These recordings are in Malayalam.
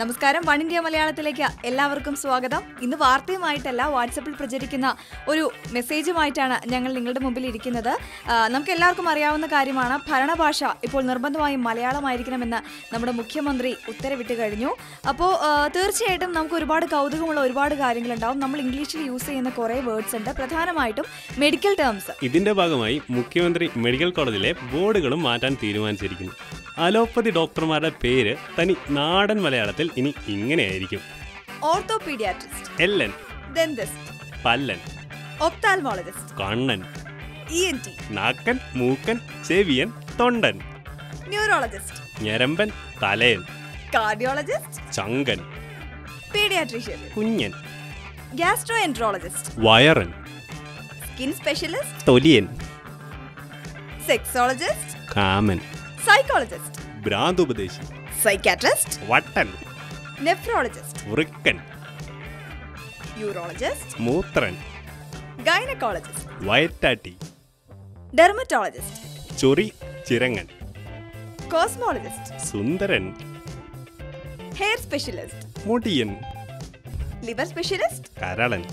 നമസ്കാരം. വൺ ഇന്ത്യ മലയാളത്തിലേക്ക് എല്ലാവർക്കും സ്വാഗതം. ഇന്ന് വാർത്തയുമായിട്ടല്ല വാട്സപ്പിൽ പ്രചരിക്കുന്ന ഒരു മെസ്സേജുമായിട്ടാണ് ഞങ്ങൾ നിങ്ങളുടെ മുമ്പിൽ ഇരിക്കുന്നത് നമുക്ക് എല്ലാവർക്കും അറിയാവുന്ന കാര്യമാണ് ഭരണഭാഷ ഇപ്പോൾ നിർബന്ധമായും മലയാളമായിരിക്കണമെന്ന് നമ്മുടെ മുഖ്യമന്ത്രി ഉത്തരവിട്ട് കഴിഞ്ഞു. അപ്പോൾ തീർച്ചയായിട്ടും നമുക്ക് ഒരുപാട് കൗതുകമുള്ള ഒരുപാട് കാര്യങ്ങളുണ്ടാവും. നമ്മൾ ഇംഗ്ലീഷിൽ യൂസ് ചെയ്യുന്ന കുറേ വേർഡ്സ് ഉണ്ട്. പ്രധാനമായിട്ടും മെഡിക്കൽ ടേംസ് ഇതിന്റെ ഭാഗമായി മുഖ്യമന്ത്രി മെഡിക്കൽ കോളേജിലെ ബോർഡുകളും മാറ്റാൻ തീരുമാനിച്ചിരിക്കുന്നു. അലോപ്പതി ഡോക്ടർമാരുടെ പേര് തനി നാടൻ മലയാളത്തിൽ ഇനി ഇങ്ങനെയായിരിക്കും. ഓർത്തോപീഡിയാട്രിസ്റ്റ് എല്ലൻ എൻ ഡെന്റിസ്റ്റ് പല്ലൻ ഒപ്താൽമോളജിസ്റ്റ് കണ്ണൻ ഇ എൻ ടി നാക്കൻ മൂക്കൻ ചെവിയൻ തൊണ്ടൻ ന്യൂറോളജിസ്റ്റ് ഞരമ്പൻ തലയൻ കാർഡിയോളജിസ്റ്റ് ചങ്കൻ പീഡിയാട്രീഷ്യൻ കുഞ്ഞൻ ഗ്യാസ്ട്രോ എൻട്രോളജിസ്റ്റ് വയറൻ സ്കിൻ സ്പെഷ്യലിസ്റ്റ് തൊലിയൻ സെക്സോളജിസ്റ്റ് കാമൻ സൈക്കോളജിസ്റ്റ് ഭ്രാന്തുപദേശി സൈക്കാട്രിസ്റ്റ് വട്ടൻ നെഫ്രോളജിസ്റ്റ് വൃക്കൻ യൂറോളജിസ്റ്റ് മൂത്രൻ ഗൈനക്കോളജിസ്റ്റ് വയറ്റാട്ടി ഡെർമറ്റോളജിസ്റ്റ് ചൊറി ചിരങ്ങൻ കോസ്മോളജിസ്റ്റ് സുന്ദരൻ ഹെയർ സ്പെഷ്യലിസ്റ്റ് മുടിയൻ ലിവർ സ്പെഷ്യലിസ്റ്റ് കരളൻ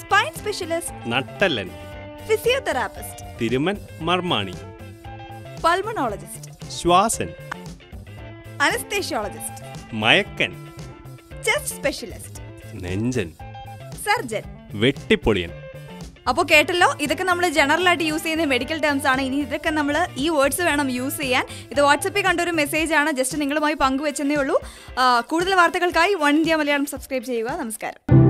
സ്പൈൻ സ്പെഷ്യലിസ്റ്റ് നട്ടല്ലൻ ഫിസിയോതെറാപ്പിസ്റ്റ് തിരുമൻ മർമാണി പൾമണോളജിസ്റ്റ് ശ്വാസൻ അനസ്തേഷ്യോളജിസ്റ്റ്. മയക്കൻ. Chest specialist. നെഞ്ചൻ. സർജൻ. വെട്ടിപ്പൊളിയൻ. അപ്പോൾ കേട്ടല്ലോ ഇതൊക്കെ നമ്മൾ ജനറൽ ആയിട്ട് യൂസ് ചെയ്യുന്ന മെഡിക്കൽ ടേംസ് ആണ്. ഇനി ഇതൊക്കെ നമ്മൾ ഈ വേർഡ്സ് വേണം യൂസ് ചെയ്യാൻ. ഇത് വാട്സപ്പിൽ കണ്ടൊരു മെസ്സേജ് ആണ്. ജസ്റ്റ് നിങ്ങളുമായി പങ്കുവെച്ചെന്നേ ഉള്ളൂ. കൂടുതൽ വാർത്തകൾക്കായി വൺ ഇന്ത്യ മലയാളം സബ്സ്ക്രൈബ് ചെയ്യുക. നമസ്കാരം.